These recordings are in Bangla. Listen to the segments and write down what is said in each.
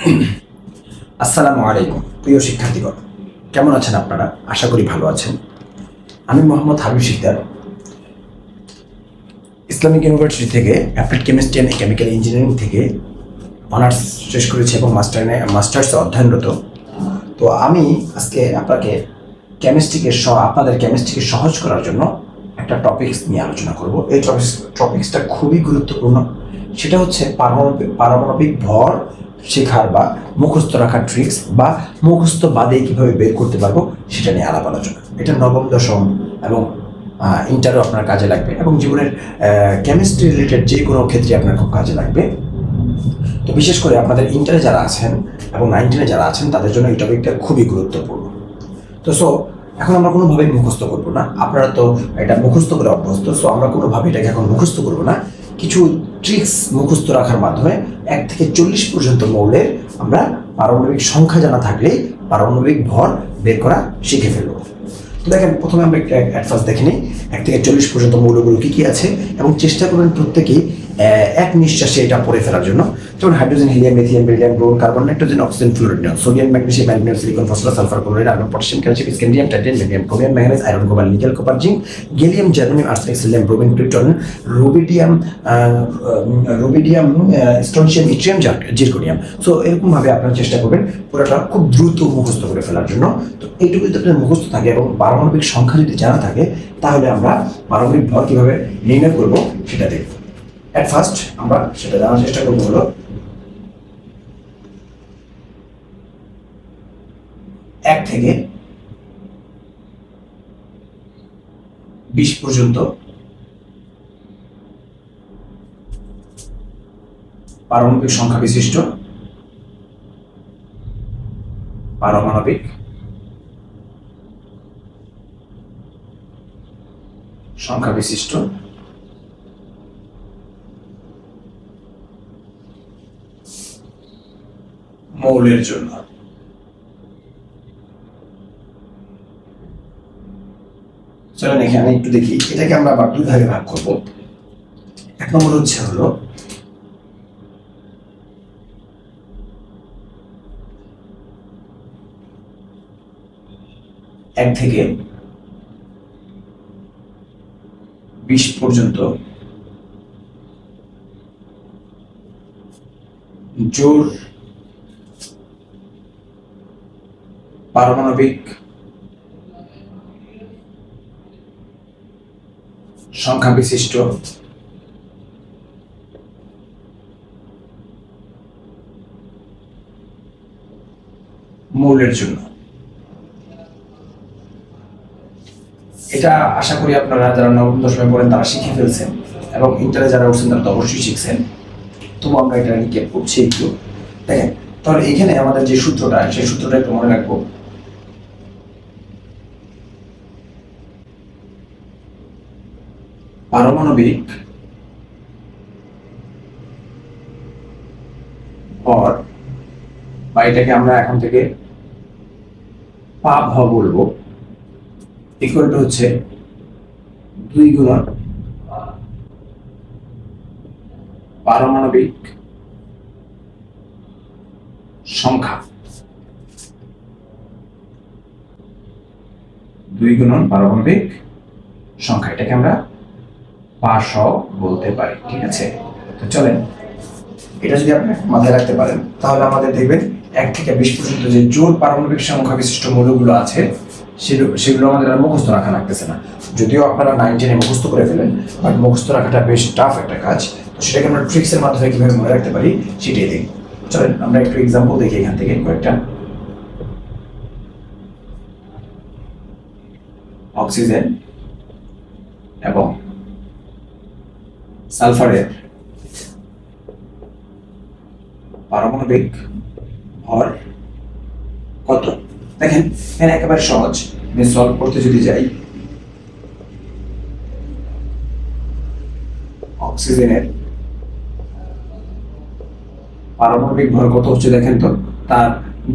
আসসালামু আলাইকুম, প্রিয় শিক্ষার্থীগণ। কেমন আছেন আপনারা? আশা করি ভালো আছেন। আমি মোহাম্মদ হাবিব শিকদার। ইসলামিক ইউনিভার্সিটি থেকে applied chemistry and chemical engineering থেকে অনার্স শেষ করেছি এবং মাস্টার মাস্টার্সে অধ্যয়নরত। তো আমি আজকে আপনাকে কেমিস্ট্রিকে স আপনাদের কেমিস্ট্রিকে সহজ করার জন্য একটা টপিকস নিয়ে আলোচনা করব। এই টপিক্স টপিক্সটা খুবই গুরুত্বপূর্ণ। সেটা হচ্ছে পারমাণবিক পারমাণবিক ভর শেখার বা মুখস্থ রাখার ট্রিক্স বা মুখস্থ বাদে কীভাবে বের করতে পারব সেটা নিয়ে আলাপ আলোচনা। এটা নবম, দশম এবং ইন্টারও আপনার কাজে লাগবে এবং জীবনের কেমিস্ট্রি রিলেটেড যে কোনো ক্ষেত্রে আপনার খুব কাজে লাগবে। তো বিশেষ করে আপনাদের ইন্টারে যারা আছেন এবং নাইনটিনে যারা আছেন, তাদের জন্য এই টপিকটা খুবই গুরুত্বপূর্ণ। তো সো এখন আমরা কোনোভাবেই মুখস্থ করব না। আপনারা তো এটা মুখস্থ করে অভ্যস্ত সো আমরা কোনোভাবে এটাকে এখন মুখস্থ করব না। কিছু ট্রিক্স মুখস্থ রাখার মাধ্যমে এক থেকে চল্লিশ পর্যন্ত মৌলের আমরা পারমাণবিক সংখ্যা জানা থাকলেই পারমাণবিক ভর বের করা শিখে ফেলব। তো দেখেন, প্রথমে আমরা একটা অ্যাডভান্স দেখে নিই। এক থেকে চল্লিশ পর্যন্ত মৌলগুলো কী কী আছে এবং চেষ্টা করবেন প্রত্যেকেই এক নিঃশ্বাসে এটা পড়ে ফেলার জন্য। যেমন hydrogen helium lithium beryllium boron carbon nitrogen oxygen fluorine sodium magnesium aluminium silicon phosphorus sulphur chloride argon potassium calcium scandium titanium magnesium chromium manganese iron cobalt nickel copper zinc gallium germanium arsenic selenium bromine krypton rubidium rubidium strontium yttrium zirconium so এরকমভাবে আপনারা চেষ্টা করবেন পুরোটা খুব দ্রুত মুখস্থ করে ফেলার জন্য। তো এইটুকু যদি আপনার মুখস্থ থাকে এবং পারমাণবিক সংখ্যা যদি জানা থাকে, তাহলে আমরা পারমাণবিক ভর কীভাবে নির্ণয় করব সেটা দেখব। অ্যাট ফার্স্ট আমরা সেটা জানার চেষ্টা করব হলো, এক থেকে বিশ পর্যন্ত পারমাণবিক সংখ্যা বিশিষ্ট, পারমাণবিক সংখ্যা বিশিষ্ট মৌলের জন্য। চলেন এখানে একটু দেখি, এটাকে আমরা আবার দুই ভাগে ভাগ করব। এক নম্বর হচ্ছে হলো, এক থেকে বিশ পর্যন্ত জোর পারমাণবিক সংখ্যা বিশিষ্ট মৌলের জন্য। এটা আশা করি আপনারা যারা নবম, দশমে পড়েন তারা শিখে ফেলছেন এবং ইন্টারে যারা উঠছেন তারা তো অবশ্যই শিখছেন। তবু আমরা এটা রিকেপ করছি একটু। দেখেন, তাহলে এখানে আমাদের যে সূত্রটা, সেই সূত্রটা একটু মনে রাখব। পারমাণবিক ভর বা এটাকে আমরা এখন থেকে পা ভ বলব ইকুয়াল হচ্ছে দুই গুণন পারমাণবিক সংখ্যা। দুই গুণন পারমাণবিক সংখ্যা। এটাকে আমরা পাশ বলতে পারি, ঠিক আছে? তো চলেন, এটা যদি আপনি মাথায় রাখতে পারেন, তাহলে আমাদের দেখবেন এক থেকে বিশ পর্যন্ত যে জোর পারমাণবিক সংখ্যা বিশিষ্ট মৌলগুলো আছে, সেগুলো আমাদের আর মুখস্থ রাখা লাগতেছে না। যদিও আপনারা নাইন টেনে মুখস্থ করে ফেলেন বাট মুখস্থ রাখাটা বেশ টাফ একটা কাজ। তো সেটাকে আমরা ট্রিক্সের মাধ্যমে কীভাবে মনে রাখতে পারি, সেটাই দেখব চলেন, আমরা একটু এক্সাম্পল দেখি এখান থেকে কয়েকটা। অক্সিজেন এবং সালফারের পারমাণবিক ভর কত? দেখেন এখানে একেবারে সহজ। আমি সলভ করতে যদি যাই, অক্সিজেনের পারমাণবিক ভর কত হচ্ছে দেখেন তো? তার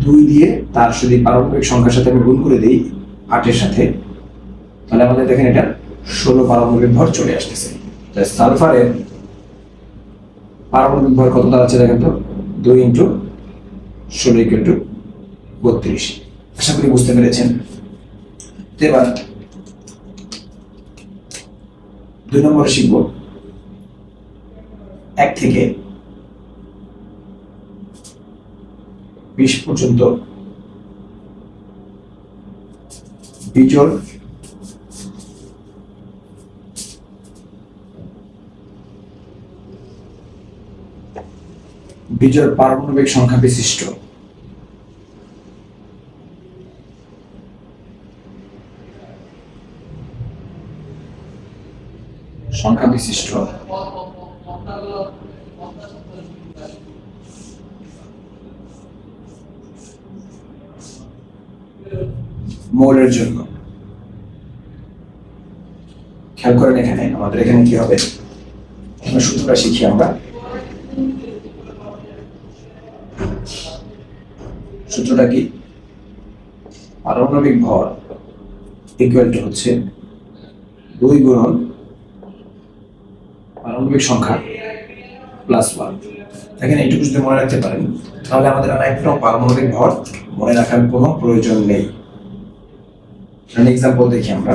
দুই দিয়ে তার যদি পারমাণবিক সংখ্যার সাথে আমি গুণ করে দিই আটের সাথে। তাহলে আমাদের দেখেন এটা ষোলো পারমাণবিক ভর চলে আসতেছে। সালফারের পারমাণবিক ভর কত দাঁড়াচ্ছে দেখেন তো? দুই ইন্টু ষোলো ইকুয়াল বত্রিশ। আশা করি বুঝতে পেরেছেন। তো এবার দুই নম্বরে শিখব। এক থেকে বিশ পর্যন্ত বিজোড় বিজোড় পারমাণবিক সংখ্যা বিশিষ্ট। সংখ্যা বিশিষ্ট। মৌলের জন্য। খেয়াল করেন এখানে, আমাদের এখানে কি হবে? সূত্রটা শিখি আমরা। সূত্রটা কি? পারমাণবিক ভর ইকুয়াল টু হচ্ছে দুই গুণন পারমাণবিক সংখ্যা প্লাস ওয়ান এখানে এইটুকু যদি মনে রাখতে পারেন, তাহলে আমাদের আর পারমাণবিক ভর মনে রাখার কোনো প্রয়োজন নেই। এক্সাম্পল দেখি আমরা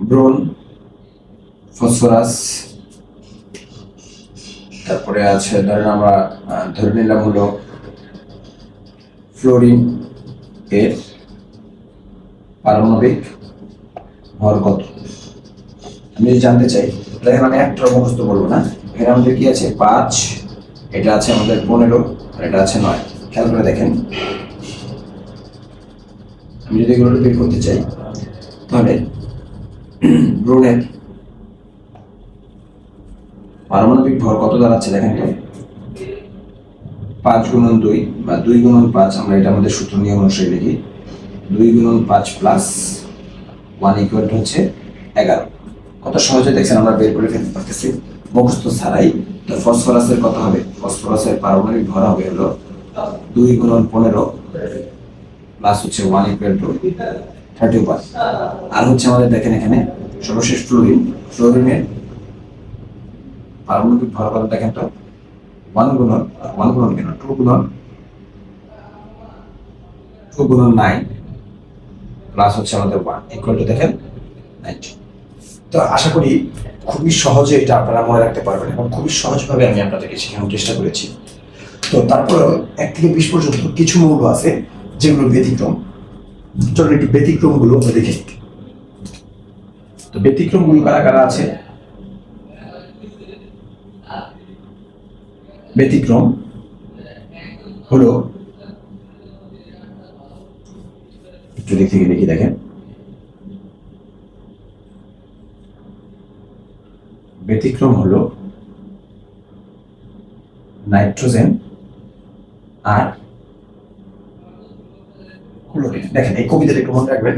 ব্রোন ফসফরাস তারপরে আছে, ধরেন আমরা ধরে নিলাম হলো ফ্লোরিন এর পারমাণবিক ভর কত? আমি জানতে চাই, তাহলে আমি একটা মুখস্থ বলব না। এখানে আমাদের কি আছে? পাঁচ, এটা আছে আমাদের পনেরো, আর এটা আছে নয়। খেয়াল করে দেখেন। আমি যদি এগুলো বের করতে চাই, তাহলে ব্রুনের পারমাণবিক ভর কত দাঁড়াচ্ছে দেখেন তো? পাঁচ গুণন দুই বা দুই গুণন পাঁচ, আমরা এটা আমাদের সূত্র নিয়ম অনুসারে লিখি। দুই গুণন পাঁচ প্লাস ওয়ান ইকুয়াল হচ্ছে এগারো। কত সহজে দেখছেন আমরা বের করে ফেলতে পারতেছি? মুখস্থ ছাড়াই তো ফসফরাসের কথা হবে? ফসফরাসের পারমাণবিক ভর হবে হলো দুই গুণন পনেরো প্লাস হচ্ছে one equal to thirty one আর হচ্ছে আমাদের দেখেন এখানে সর্বশেষ ফ্লোরিন ফ্লোরিনের পারমাণবিক ভর কত দেখেন তো। ওয়ান গুণন ওয়ান গুণন কেন? টু গুণন টু গুণন নাইন প্লাস হচ্ছে আমাদের ওয়ান ইকুয়াল টু দেখেন নাইনটি তো আশা করি খুবই সহজে এটা আপনারা মনে রাখতে পারবেন এবং খুবই সহজভাবে আমি আপনাদেরকে শেখানোর চেষ্টা করেছি। তো তারপরে এক থেকে বিশ পর্যন্ত কিছু মৌল আছে যেগুলো ব্যতিক্রম। চলুন একটু ব্যতিক্রমগুলো দেখি তো ব্যতিক্রমগুলো কারা কারা আছে? ব্যতিক্রম হল, একটু দিক থেকে দেখি, দেখেন। ব্যতিক্রম হল নাইট্রোজেন আর দেখেন, এই কবিতাটা একটু মনে রাখবেন।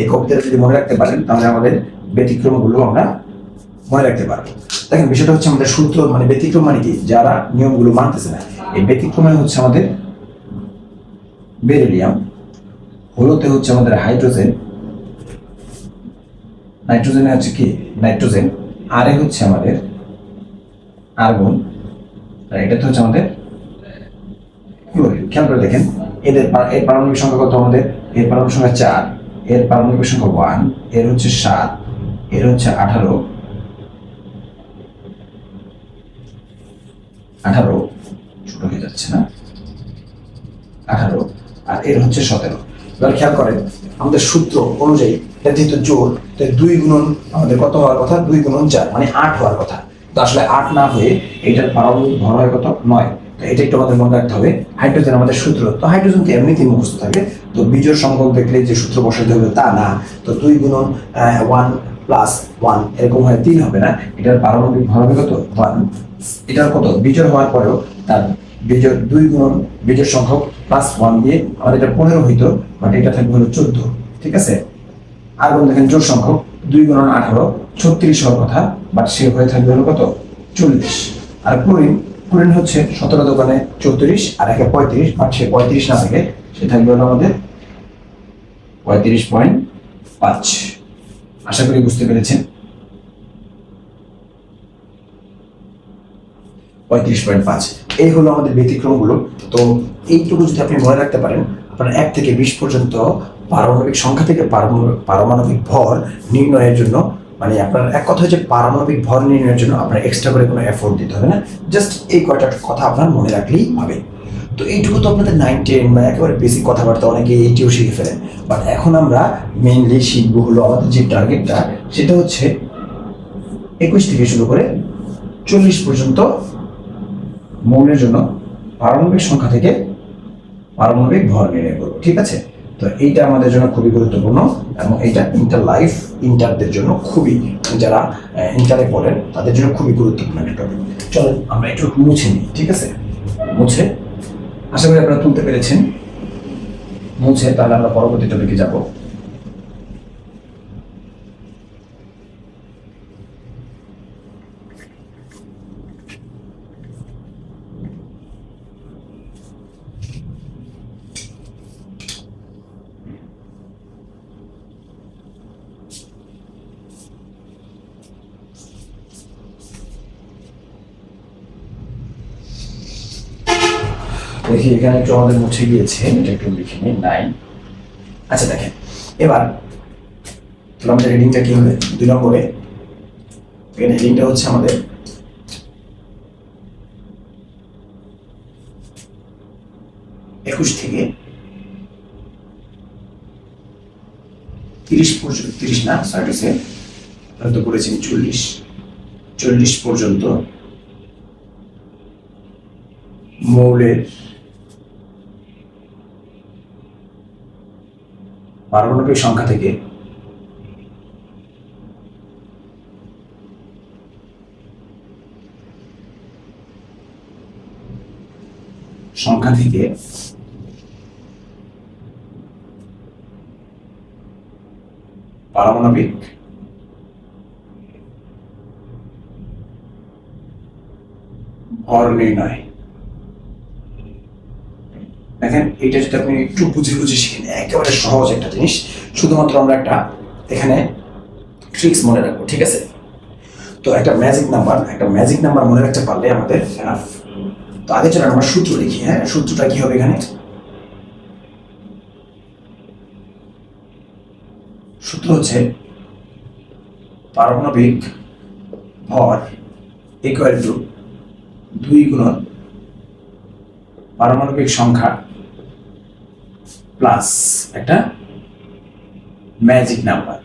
এই কবিতাটা যদি মনে রাখতে পারেন, তাহলে আমাদের ব্যতিক্রম ব্যতিক্রমগুলো আমরা মনে রাখতে পারব। দেখেন, বিষয়টা হচ্ছে আমাদের সূত্র মানে ব্যতিক্রম মানে কি? যারা নিয়মগুলো মানতেছে না। এই ব্যতিক্রমে হচ্ছে আমাদের বেরিলিয়াম হলোতে হচ্ছে আমাদের হাইড্রোজেন, নাইট্রোজেনে হচ্ছে কি? নাইট্রোজেন, আরে হচ্ছে আমাদের আর্গন আর এটাতে হচ্ছে আমাদের খেয়াল করে দেখেন, এদের এর পারমাণবিক সংখ্যা কত আমাদের? এর পারমাণবিক সংখ্যা চার, এর পারমাণবিক সংখ্যা ওয়ান, এর হচ্ছে সাত, এর হচ্ছে আঠারো আঠারো ছোট হয়ে যাচ্ছে না। আঠারো, আর এর হচ্ছে সতেরো। এবার খেয়াল করেন, আমাদের সূত্র অনুযায়ী যেহেতু জোর তো দুই গুণন আমাদের কত হওয়ার কথা? দুই গুণন চার মানে আট হওয়ার কথা। তো আসলে আট না হয়ে এটার পারমাণবিক ভর হয় কত? নয়। তো এটা একটু আমাদের মনে রাখতে হবে। হাইড্রোজেন আমাদের সূত্র, তো হাইড্রোজেন তো এমনিতেই মুখস্থ থাকে। তো বিজোড় সংখ্যক দেখলে যে সূত্র বসাতে হবে তা না। তো দুই গুণন ওয়ান প্লাস ওয়ান এরকম হয় তিন হবে না। এটার পারমাণবিক ভর হবে কত? ওয়ান এটার কত? বিজোড় হওয়ার পরেও তার বিজোড় দুই গুণ, বিজোড় সংখ্যক প্লাস ওয়ান দিয়ে আমাদের এটা পনেরো হইতো বাট এটা থাকবে হলো চোদ্দ, ঠিক আছে? আর কোন দেখেন জোর সংখ্যক দুই গুণন আঠারো, ছত্রিশ হওয়ার কথা বাট সে হয়ে থাকবে হলো কত? চল্লিশ। আর ক্লোরিন ক্লোরিন হচ্ছে সতেরো দোকানে চৌত্রিশ, আর একে পঁয়ত্রিশ বাট সে পঁয়ত্রিশ না থেকে, সে থাকবে হলো আমাদের পঁয়ত্রিশ পয়েন্ট পাঁচ। আশা করি বুঝতে পেরেছেন। পঁয়ত্রিশ পয়েন্ট পাঁচ। এই হলো আমাদের ব্যতিক্রমগুলো। তো এইটুকু যদি আপনি মনে রাখতে পারেন, আপনার এক থেকে বিশ পর্যন্ত পারমাণবিক সংখ্যা থেকে পারমাণবিক ভর নির্ণয়ের জন্য মানে আপনার এক কথা হচ্ছে পারমাণবিক ভর নির্ণয়ের জন্য আপনার এক্সট্রা করে কোনো এফোর্ট দিতে হবে না। জাস্ট এই কয়টা কথা আপনার মনে রাখলেই হবে। তো এইটুকু তো আপনাদের নাইন টেন বা একেবারে বেসিক কথাবার্তা অনেকে এইটিও শিখে ফেলেন বাট এখন আমরা মেইনলি শিখব হলো আমাদের যে টার্গেটটা সেটা হচ্ছে একুশ থেকে শুরু করে চল্লিশ পর্যন্ত মৌলের জন্য পারমাণবিক সংখ্যা থেকে পারমাণবিক ভর নির্ণয় করব, ঠিক আছে? তো এইটা আমাদের জন্য খুবই গুরুত্বপূর্ণ এবং এইটা ইন্টার লাইফ ইন্টারদের জন্য খুবই, যারা ইন্টারে পড়েন, তাদের জন্য খুবই গুরুত্বপূর্ণ একটা টপিক চলো আমরা একটু মুছে নিই, ঠিক আছে? মুছে। আশা করি আপনারা তুলতে পেরেছেন। মুছে, তাহলে আমরা পরবর্তী টপিকে যাব দেখি এখানে একটু আমাদের মুছে গিয়েছে। এটা একটু লিখে নিই নাইন আচ্ছা দেখেন। এবার তাহলে আমাদের কি হবে? দুই নম্বরে। এখানে হেডিংটা হচ্ছে আমাদের একুশ থেকে তিরিশ পর্যন্ত তিরিশ না? সরি সে তো করেছেন চল্লিশ। চল্লিশ পর্যন্ত মৌলের পারমাণবিক সংখ্যা থেকে। সংখ্যা থেকে পারমাণবিক ভর নির্ণয় দেখেন এটা যদি আপনি একটু বুঝে বুঝে শিখেন একেবারে সহজ একটা জিনিস। শুধুমাত্র আমরা একটা এখানে ট্রিক্স মনে রাখব, ঠিক আছে? তো একটা ম্যাজিক নাম্বার একটা ম্যাজিক নাম্বার মনে রাখতে পারলে আমাদের enough। তো আগে চলেন আমরা সূত্র লিখি হ্যাঁ? সূত্রটা কি হবে এখানে? সূত্র হচ্ছে পারমাণবিক ভর ইকুয়াল টু দুই গুণন পারমাণবিক সংখ্যা প্লাস একটা ম্যাজিক নাম্বার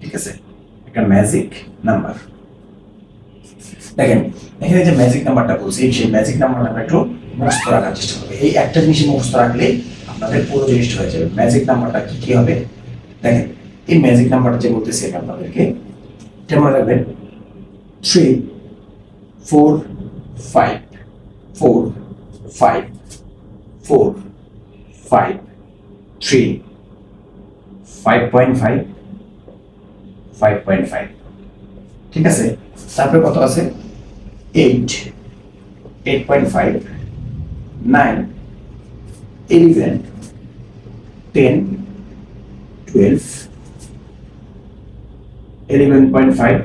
ঠিক আছে? একটা ম্যাজিক নাম্বার দেখেন এখানে যে ম্যাজিক নাম্বারটা বলছি সেই ম্যাজিক নাম্বারটা আমরা একটু মুখস্থ রাখার চেষ্টা করব। এই একটা জিনিস মুখস্থ রাখলে আপনাদের পুরো জিনিসটা হয়ে যাবে। ম্যাজিক নাম্বারটা কি কি হবে? দেখেন এই ম্যাজিক নাম্বারটা যে বলতেছি আমি আপনাদেরকে এটা মনে রাখবেন? Three four five four, five, four, five, three, five point five, five point five. ঠিক আছে? তারপরে কত আছে? Eight eight point five nine eleven ten twelve eleven point five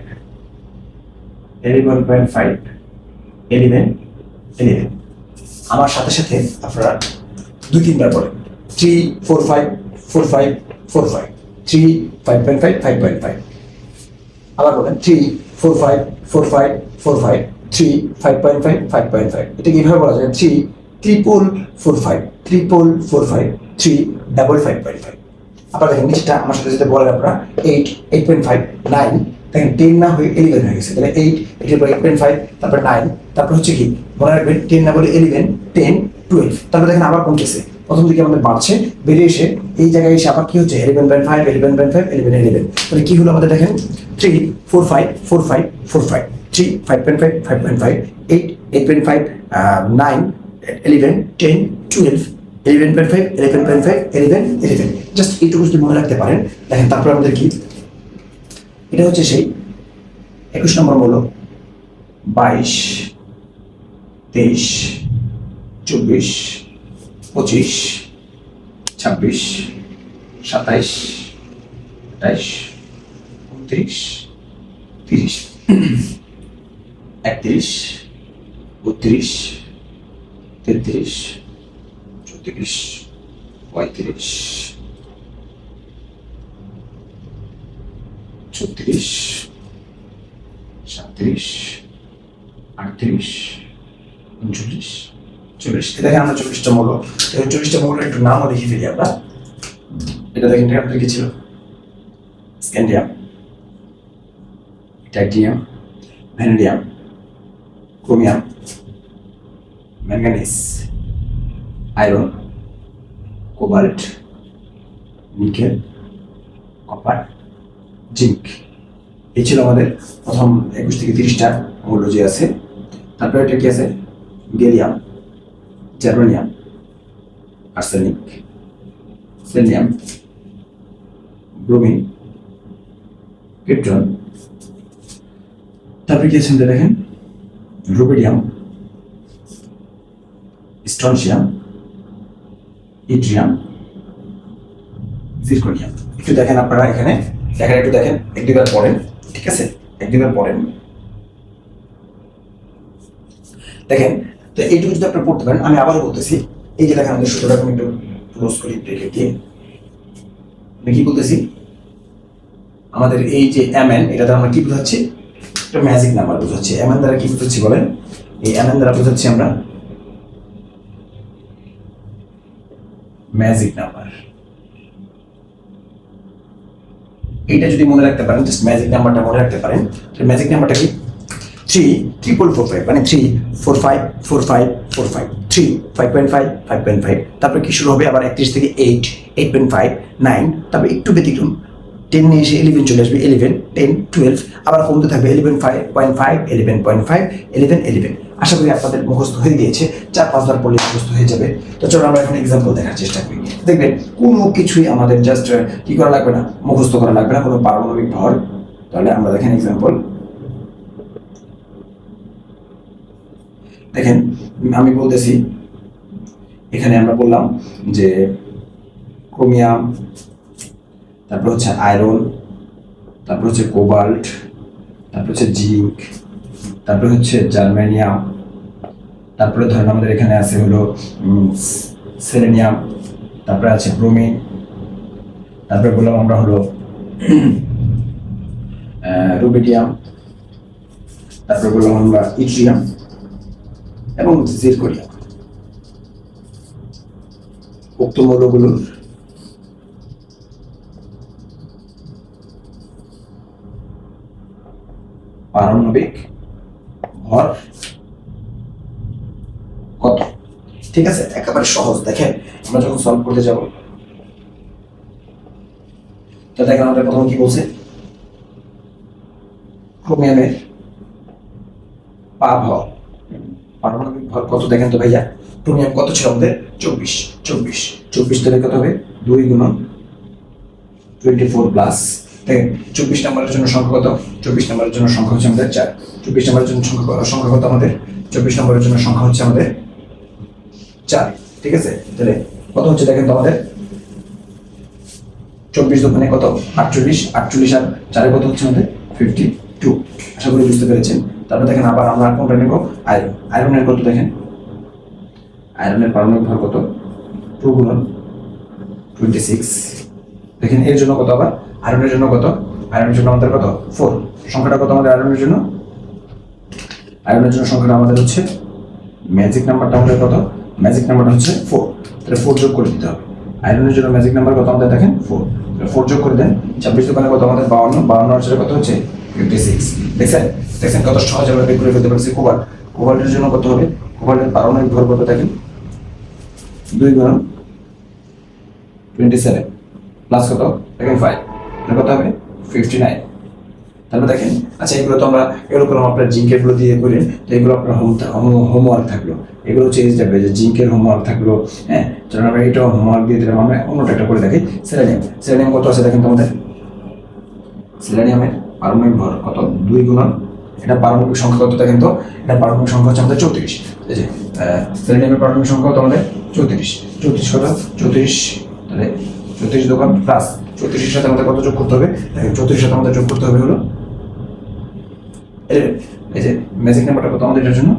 eleven point five eleven eleven আমার সাথে সাথে আপনারা দুই তিনবার বলেন three four five four five four five three five point five five point five আবার বলেন three four five four five four five three five point five five point five এটা কীভাবে বলা যায়? Three triple four five triple four five three double five point five আপনারা দেখেন নিচেটা আমার সাথে যেটা বলেন আপনারা eight eight point five nine দেখেন টেন না হয়ে ইলেভেন হয়ে গেছে। তাহলে এইট এটির পর এইট পয়েন্ট ফাইভ তারপর নাইন তারপর হচ্ছে কি? মনে রাখবেন টেন না বলে ইলেভেন টেন টুয়েলভ তারপর দেখেন আবার কমতেছে। প্রথম দিকে আমাদের বাড়ছে, বেরিয়ে এসে এই জায়গায় এসে আবার কি হচ্ছে? Eleven point five eleven point five eleven eleven তাহলে কি হলো আমাদের দেখেন? Three four five four five four five three five point five five point five eight eight point five nine eleven ten twelve eleven point five eleven point five eleven eleven just এইটুকু যদি মনে রাখতে পারেন, দেখেন তারপর আমাদের কি? এটা হচ্ছে সেই একুশ নম্বর হলো বাইশ, তেইশ, চব্বিশ পঁচিশ, ছাব্বিশ, সাতাইশ, আঠাইশ, উনত্রিশ, তিরিশ, একত্রিশ, বত্রিশ, তেত্রিশ, চৌত্রিশ, পঁয়ত্রিশ, ছত্রিশ, সাঁত্রিশ, আটত্রিশ, উনচল্লিশ চল্লিশ। দেখেন আমরা চল্লিশটা মৌল চল্লিশটা মৌল একটু নামও দেখে ফেলি আমরা। এটা দেখেন আপনার কি ছিল? Scandium. Titanium. Vanadium. Chromium. Manganese iron. Cobalt. Nickel. Copper. Zinc. এই ছিল আমাদের প্রথম একুশ থেকে তিরিশটা মৌল যে আছে। তারপরে এটা কি আছে? Gallium. Germanium arsenic selenium bromine patron তারপরে কি আছে দেখেন রুবিডিয়াম স্টনশিয়াম ইট্রিয়াম জিরকোনিয়াম একটু দেখেন আপনারা এখানে। দেখেন একটু দেখেন। এক দুবার পড়েন। ঠিক আছে? এক দুবার পড়েন। দেখেন তো এইটুকু যদি আপনারা পড়তে পারেন, আমি আবারও বলতেছি, এই যে দেখেন আমাদের সূত্রটা আমি একটু ক্লোজ করি ব্রেকে দিয়ে আমি কি বলতেছি? আমাদের এই যে এম এন এটা দ্বারা আমরা কি বোঝাচ্ছি? একটা ম্যাজিক নাম্বার বোঝাচ্ছি। এম এন দ্বারা কি বোঝাচ্ছি বলেন? এই এম এন দ্বারা বোঝাচ্ছি আমরা ম্যাজিক নাম্বার এইটা যদি মনে রাখতে পারেন জাস্ট ম্যাজিক নাম্বারটা মনে রাখতে পারেন ম্যাজিক নাম্বারটা কি? থ্রি ট্রিপল ফোর ফাইভ মানে three four five four five four five three five point five five point five তারপরে কি শুরু হবে? আবার একত্রিশ থেকে eight eight point five nine তারপরে একটু ব্যতিক্রম টেন নিয়ে এসে ইলেভেন চলে আসবে ইলেভেন টেন টুয়েলভ আবার কমতে থাকবে eleven five point five eleven point five eleven eleven আশা করি আপনাদের মুখস্থ হয়ে গিয়েছে, চার পাঁচবার পড়লে মুখস্থ হয়ে যাবে। তো চলো আমরা এখন এক্সাম্পল দেখার চেষ্টা করি। দেখবেন, কোনো কিছুই আমাদের জাস্ট কি করা লাগবে না, মুখস্থ করা লাগবে না, কোনো পারমাণবিক ভর। তাহলে আমরা দেখেন এক্সাম্পল দেখেন, আমি বলতেছি, এখানে আমরা বললাম যে ক্রোমিয়াম, তারপর হচ্ছে আয়রন, তারপর হচ্ছে কোবাল্ট, তারপর হচ্ছে জিঙ্ক তারপর হচ্ছে জার্মেনিয়াম তারপরে ধরেন আমাদের এখানে আছে হলো সেলেনিয়াম, তারপরে আছে ব্রোমিন তারপরে বললাম আমরা হলো রুবিডিয়াম তারপরে বললাম আমরা ইট্রিয়াম এবং জিরকোনিয়াম উক্ত মৌলগুলোর পারমাণবিক ভর কত? ঠিক আছে, একেবারে সহজ। দেখেন, আমরা যখন সলভ করতে যাব, তো দেখেন আমাদের প্রথম কি বলছে? ক্রোমিয়ামের পা ভর পারমাণবিক ভর কত দেখেন তো ভাইয়া? ক্রোমিয়াম কত ছিল আমাদের? চব্বিশ চব্বিশ চব্বিশ তাহলে কত হবে? দুই গুণন টোয়েন্টি ফোর প্লাস চব্বিশ নম্বরের জন্য সংখ্যা কত? চব্বিশ নম্বরের জন্য সংখ্যা হচ্ছে আমাদের চার। চব্বিশ নম্বরের জন্য সংখ্যা সংখ্যা কত আমাদের? চব্বিশ নম্বরের জন্য সংখ্যা হচ্ছে আমাদের চার। ঠিক আছে? তাহলে কত হচ্ছে দেখেন তো আমাদের? চব্বিশ দোকানে কত? আটচল্লিশ। আটচল্লিশ আর চারে কত হচ্ছে আমাদের? ফিফটি টু আশা করি বুঝতে পেরেছেন। তারপর দেখেন আবার আমরা কোনটা নেব? আয়রন আয়রনের কত দেখেন? আয়রনের পারমাণবিক ভর কত? টু গুণন টোয়েন্টি সিক্স দেখেন, এর জন্য কত আবার? আয়রনের জন্য কত? আয়রনের জন্য আমাদের কত? ফোর সংখ্যাটা কত আমাদের আয়রনের জন্য? আয়রনের জন্য সংখ্যাটা আমাদের হচ্ছে ম্যাজিক নাম্বারটা আমাদের কত? ম্যাজিক নাম্বারটা হচ্ছে ফোর তাহলে ফোর যোগ করে দিতে হবে। আয়রনের জন্য ম্যাজিক নাম্বার কত আমাদের দেখেন? ফোর ফোর যোগ করে দেন। ছাব্বিশ দোকানে কত আমাদের? বাউন্ন। বাউন্ন আর কত হচ্ছে? ফিফটি দেখছেন? দেখছেন কত সহজে আমরা বের করে ফেলতে পারছি কোবাল্ট কোবাল্টের জন্য কত হবে? কোবাল্টের পারমাণবিক ভর কত দেখেন দুই গুণ টোয়েন্টি সেভেন প্লাস কত? দেখেন ফাইভ কত হবে? ফিফটি নাইন তারপর দেখেন আচ্ছা এগুলো তো আমরা এগুলো করলাম আপনার জিঙ্কেরগুলো দিয়ে করেন তো এগুলো আপনার হোম হোমওয়ার্ক থাকল। এগুলো চেঞ্জ যাবে যে জিঙ্কের হোমওয়ার্ক থাকল হ্যাঁ? যখন আমরা এটাও হোমওয়ার্ক দিয়ে দিলাম। আমরা অন্যটা একটা করে দেখি। সেলেনিয়াম সেলেনিয়াম কত আছে দেখেন তোমাদের? সেলেনিয়ামের পারমাণবিক ভর কত? দুই গুণন, এটা পারমাণবিক সংখ্যা কত দেখেন তো? এটা পারমাণবিক সংখ্যা হচ্ছে আমাদের চৌত্রিশ। এই যে সেলেনিয়ামের পারমাণবিক সংখ্যা কত আমাদের? চৌত্রিশ। চৌত্রিশ কত? চৌত্রিশ। তাহলে চৌত্রিশ দোকান প্লাস চৌত্রিশের সাথে আমাদের কত যোগ করতে হবে? চৌত্রিশের সাথে আমাদের যোগ করতে হবে হলো? এই যে ম্যাজিক নাম্বারটা কত আমাদের এটার জন্য?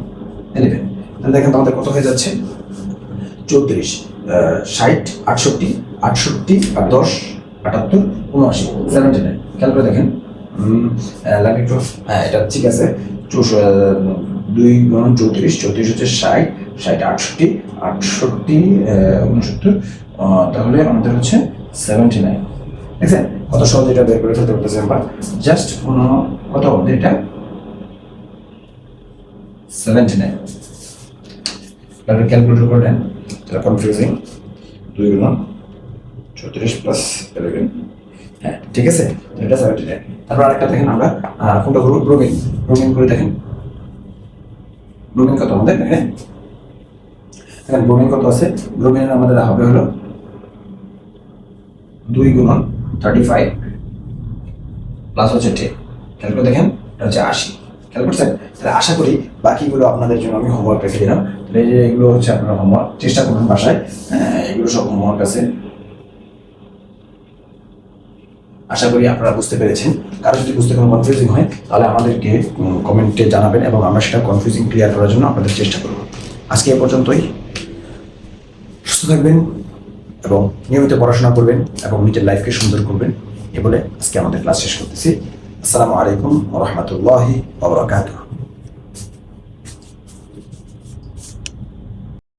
এলেভেন তাহলে দেখেন আমাদের কত হয়ে যাচ্ছে? চৌত্রিশ। ষাট, আটষট্টি আটষট্টি, আর দশ, আটাত্তর, উনআশি। সেভেন্টি নাইন খেয়াল করে দেখেন। লাগে হ্যাঁ এটা ঠিক আছে। দুই গুণ চৌত্রিশ চৌত্রিশ হচ্ছে ষাট ষাট আটষট্টি আটষট্টি উনসত্তর তাহলে আমাদের হচ্ছে সেভেন্টি নাইন দেখছেন? কত সহজ এটা বের করে ফেলতে পারতেছি আমরা। জাস্ট কোনো কত আমাদের এটা সেভেন্টি নাইন তাহলে ক্যালকুলেটর করলেন এটা কনফিউজিং দুই গুণ চৌত্রিশ প্লাস ইলেভেন হ্যাঁ। ঠিক আছে? এটা তারপর আরেকটা দেখেন আমরা করে দেখেন। কত আমাদের? হ্যাঁ? দেখেন কত আছে? আমাদের হবে হলো দুই গুণন থার্টি ফাইভ প্লাস হচ্ছে টেন খেয়াল করে দেখেন এটা হচ্ছে আশি। খেয়াল করছেন? তাহলে আশা করি বাকিগুলো আপনাদের জন্য আমি হোমওয়ার্ক রেখে দিলাম। তাহলে এগুলো হচ্ছে আপনার হোমওয়ার্ক চেষ্টা করবেন বাসায়। আহ, এগুলো সব হোমওয়ার্ক আছে। আশা করি আপনারা বুঝতে পেরেছেন। কারও যদি বুঝতে কোনো কনফিউজিং হয়, তাহলে আমাদেরকে কমেন্টে জানাবেন এবং আমরা সেটা কনফিউজিং ক্লিয়ার করার জন্য আপনাদের চেষ্টা করব। আজকে এ পর্যন্তই। সুস্থ থাকবেন এবং নিয়মিত পড়াশোনা করবেন এবং নিজের লাইফকে সুন্দর করবেন। এ বলে আজকে আমাদের ক্লাস শেষ করতেছি। আসসালামু আলাইকুম রহমতুল্লাহি ওবরাকাতুহ